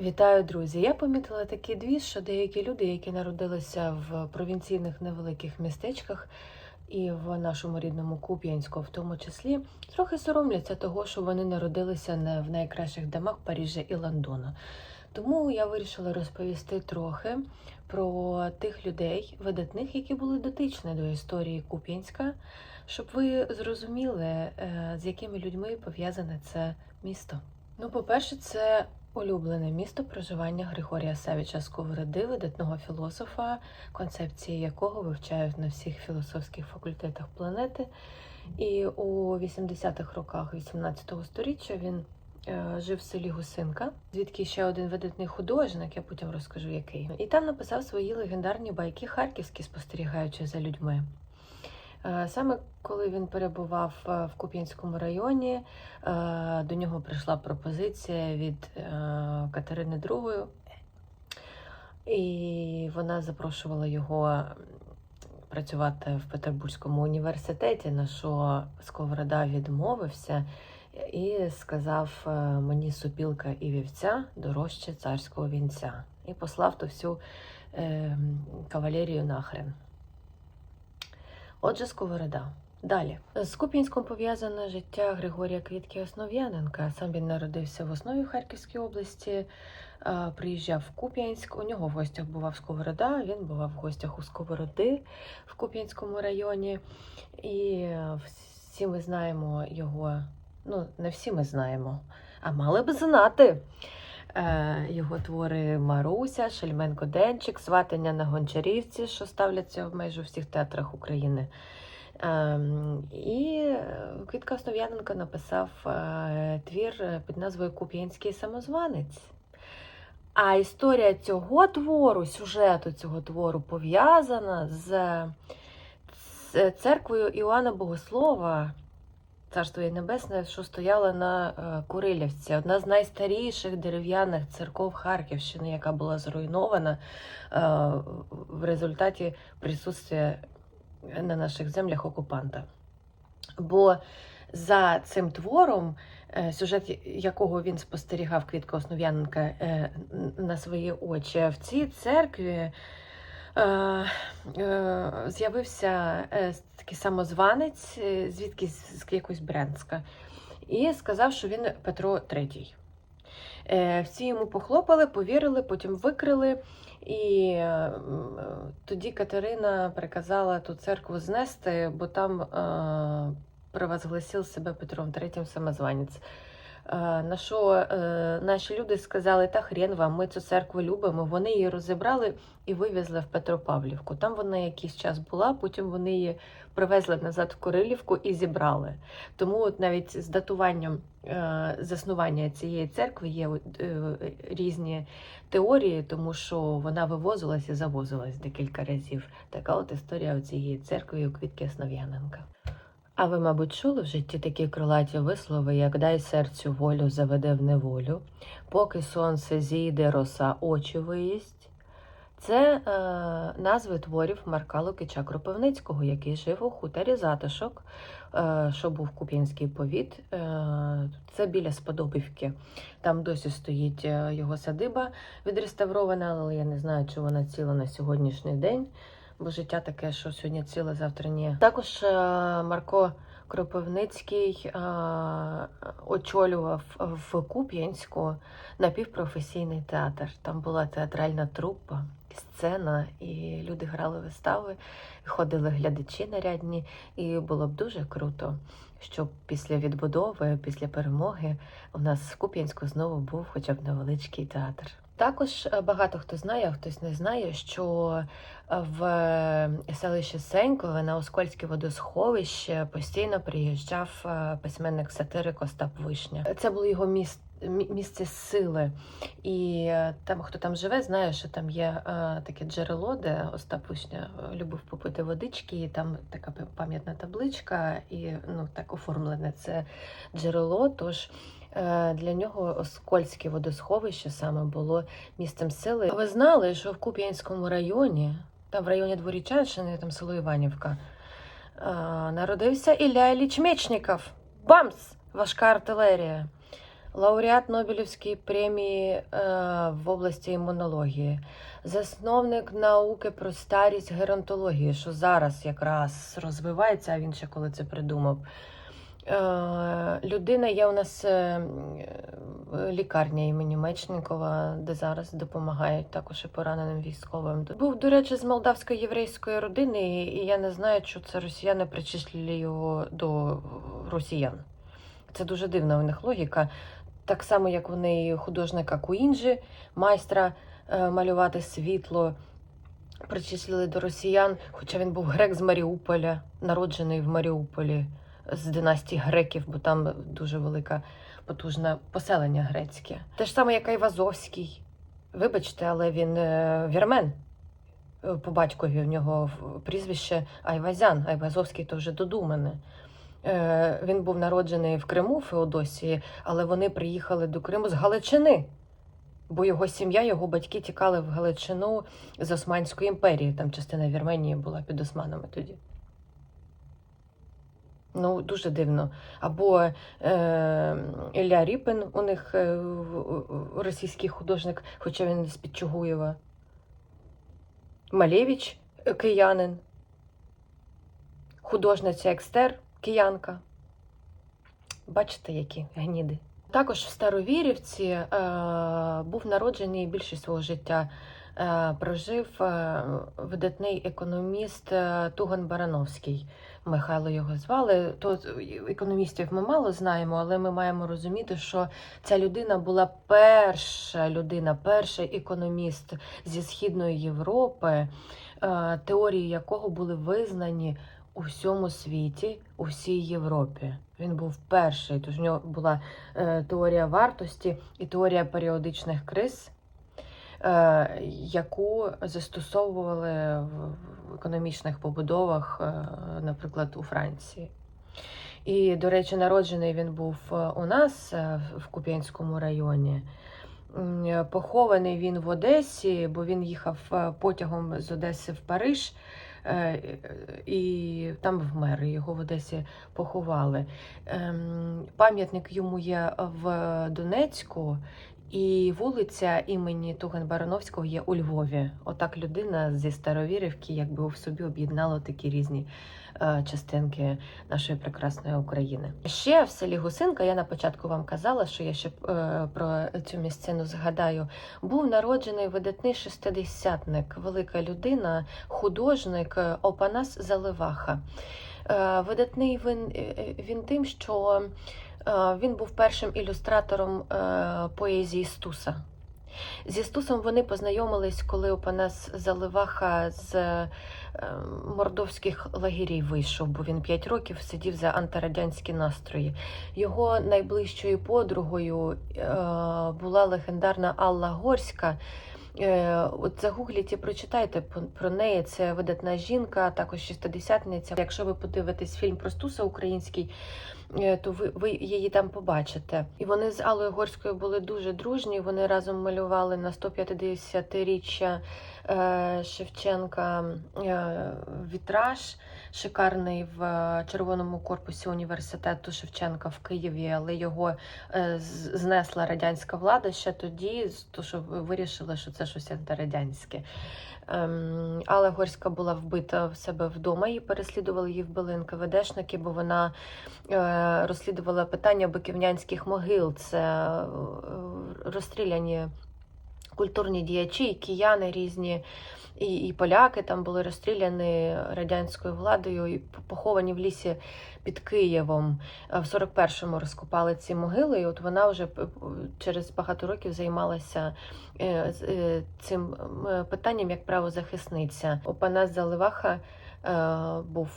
Вітаю, друзі! Я помітила такий двіж, що деякі люди, які народилися в провінційних невеликих містечках і в нашому рідному Куп'янську, в тому числі, трохи соромляться того, що вони народилися не в найкращих домах Парижа і Лондона. Тому я вирішила розповісти трохи про тих людей, видатних, які були дотичні до історії Куп'янська, щоб ви зрозуміли, е, з якими людьми пов'язане це місто. Ну, по-перше, це улюблене місто проживання Григорія Савіча Сковороди, видатного філософа, концепції якого вивчають на всіх філософських факультетах планети. І у 80-х роках 18-го сторіччя він е, жив в селі Гусинка, звідки ще один видатний художник, я потім розкажу який. І там написав свої легендарні байки харківські, спостерігаючи за людьми. Е, Саме коли він перебував е, в Куп'янському районі, е, до нього прийшла пропозиція від Катерини II, і вона запрошувала його працювати в Петербурзькому університеті, на що Сковорода відмовився і сказав: мені супілка і вівця дорожче царського вінця. І послав ту всю кавалерію нахрен. Отже, Сковорода. Далі з Куп'янськом пов'язане життя Григорія Квітки Основ'яненка. Сам він народився в основі Харківської області, е, приїжджав в Куп'янськ. У нього в гостях бував Сковорода. Він бував в гостях у Сковороди в Куп'янському районі. І всі ми знаємо його. Ну, не всі ми знаємо, а мали б знати. Е, Його твори Маруся, Шельменко Денчик, Сватання на Гончарівці, що ставляться в майже всіх театрах України. Ем, І Квітка Основ'яненко написав е, твір під назвою Куп'янський самозванець. А історія цього твору, сюжету цього твору пов'язана з церквою Іоанна Богослова, Царство їй Небесне, що стояла на е, Курилівці, одна з найстаріших дерев'яних церков Харківщини, яка була зруйнована е, в результаті присутствия на наших землях окупанта. Бо за цим твором, е, сюжет якого він спостерігав Квітка Основ'яненка на свої очі, в цій церкві з'явився е, такий самозванець, е, звідки з якогось Брянська, і сказав, що він Петро. Е, Всі йому похлопали, повірили, потім викрили. І е, е, тоді Катерина приказала ту церкву знести, бо там е, провозгласив себе Петром III самозванець. Е, на що е, наші люди сказали, та хрен вам, ми цю церкву любимо. Вони її розібрали і вивезли в Петропавлівку. Там вона якийсь час була, потім вони її привезли назад в Курилівку і зібрали. Тому от навіть з датуванням е, заснування цієї церкви є різні теорії, тому що вона вивозилась і завозилась декілька разів. Така от історія цієї церкви у Квітки Основ'яненка. А ви, мабуть, чули в житті такі крилаті вислови, як дай серцю волю заведе в неволю, поки сонце зійде, роса очі виїсть. Це е, назви творів Марка Лукича Кропивницького, який жив у хуторі Затишок, е, що був Куп'янський повіт. Е, це біля Сподобівки. Там досі стоїть е, його садиба відреставрована, але я не знаю, чи вона ціла на сьогоднішній день бо життя таке, що сьогодні ціле, завтра ні. Також е, Марко Кропивницький е, очолював в Куп'янську напівпрофесійний театр. Там була театральна трупа, сцена, і люди грали вистави, ходили глядачі нарядні, і було б дуже круто. Щоб після відбудови, після перемоги, у нас в Куп'янську знову був хоча б невеличкий театр. Також е, багато хто знає, а хтось не знає, що е, в селищі Сенькове на Оскольське водосховище постійно приїжджав е, письменник сатирик Остап Вишня. Це було його міс- місце сили. І е, там, хто там живе, знає, що там є е, таке джерело, де Остап Вишня е, любив попити водички, і там така пам'ятна табличка, і ну так оформлене це джерело. Тож е, для нього Оскольське водосховище саме було місцем сили. Ви знали, що в Куп'янському районі, там в районі Дворічанщини, там село Іванівка, е, народився Ілля Ілліч Мечников. Бамс! Важка артилерія. лауреат Нобелівської премії е, в області імунології, засновник науки про старість геронтології, що зараз якраз розвивається, а він ще коли це придумав. Е, людина є у нас е, лікарня імені Мечникова, де зараз допомагають також і пораненим військовим. Був, до речі, з молдавської єврейської родини, і я не знаю, що це росіяни причислили його до росіян. Це дуже дивна у них логіка. Так само, як вони художника Куінджі, майстра е, малювати світло, причислили до росіян, хоча він був грек з Маріуполя, народжений в Маріуполі з династії греків, бо там дуже велика потужне поселення грецьке. Те ж саме, як Айвазовський. Вибачте, але він е, вірмен. Е, По батькові у нього прізвище Айвазян. Айвазовський то вже додумане. Е, Він був народжений в Криму, в Феодосії, але вони приїхали до Криму з Галичини. Бо його сім'я, його батьки тікали в Галичину з Османської імперії. Там частина Вірменії була під османами тоді. Ну, дуже дивно. Або е, Ілля Ріпин, у них е, російський художник, хоча він з під Чугуєва. Малєвич, е, киянин. Художниця Екстер, киянка. Бачите, які гніди. Також в Старовірівці е, був народжений більшість свого життя прожив е, видатний економіст е, Туган Барановський. Михайло його звали. То економістів ми мало знаємо, але ми маємо розуміти, що ця людина була перша людина, перший економіст зі Східної Європи, е, теорії якого були визнані у всьому світі, у всій Європі. Він був перший, тож у нього була е, теорія вартості і теорія періодичних криз, е, яку застосовували в, економічних побудовах, е, наприклад, у Франції. І, до речі, народжений він був е, у нас е, в Куп'янському районі. Е, Похований він в Одесі, бо він їхав е, потягом з Одеси в Париж, е, і там вмер. Його в Одесі поховали. Ем, Пам'ятник йому є в Донецьку, і вулиця імені Туген Барановського є у Львові. Отак людина зі Старовірівки якби в собі об'єднала такі різні е, частинки нашої прекрасної України. Ще в селі Гусинка, я на початку вам казала, що я ще е, про цю місцину згадаю. Був народжений видатний шестидесятник, велика людина, художник е, Опанас Заливаха. Видатний він, він тим, що він був першим ілюстратором е, поезії Стуса. Зі Стусом вони познайомились, коли Опанас Заливаха з е, мордовських лагерів вийшов, бо він 5 років сидів за антирадянські настрої. Його найближчою подругою е, була легендарна Алла Горська. Е, От загугліть і прочитайте про неї. Це видатна жінка, також шістидесятниця. Якщо ви подивитесь фільм про Стуса український, е, то ви, ви її там побачите. І вони з Аллою Горською були дуже дружні. Вони разом малювали на 150-річчя е, Шевченка вітраж, шикарний в е, червоному корпусі університету Шевченка в Києві, але його е, знесла радянська влада ще тоді, то що вирішили, що це щось антирадянське. Ем, Алла Горська була вбита в себе вдома, її переслідували її вбили НКВДшники, бо вона е, розслідувала питання биківнянських могил. Це розстріляні культурні діячі, і кияни різні, і, і поляки там були розстріляні радянською владою і поховані в лісі під Києвом. Е, В 41-му розкопали ці могили, і от вона вже через багато років займалася е, е, цим питанням як правозахисниця. Опанас Заливаха був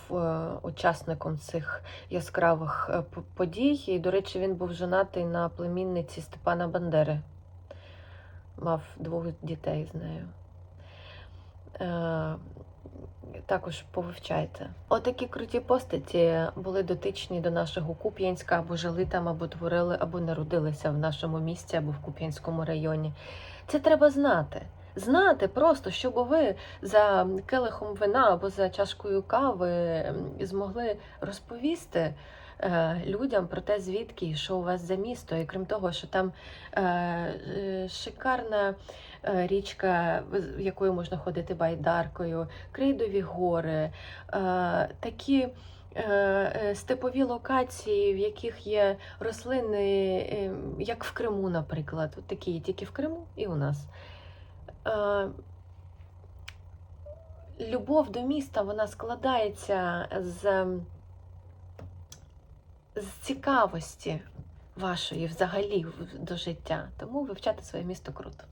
учасником цих яскравих подій. І, до речі, він був женатий на племінниці Степана Бандери. Мав двох дітей з нею. Е, також повивчайте. Отакі круті постаті були дотичні до нашого Куп'янська, або жили там, або творили, або народилися в нашому місті, або в Куп'янському районі. Це треба знати. Знати просто, щоб ви за келихом вина або за чашкою кави змогли розповісти людям про те, звідки і що у вас за місто. І крім того, що там е, е, шикарна е, річка, якою можна ходити байдаркою, крейдові гори, е, такі. е, е, Степові локації, в яких є рослини, е, як в Криму, наприклад, От такі тільки в Криму і у нас. Е, Любов до міста вона складається з, з цікавості вашої взагалі до життя. Тому вивчати своє місто круто.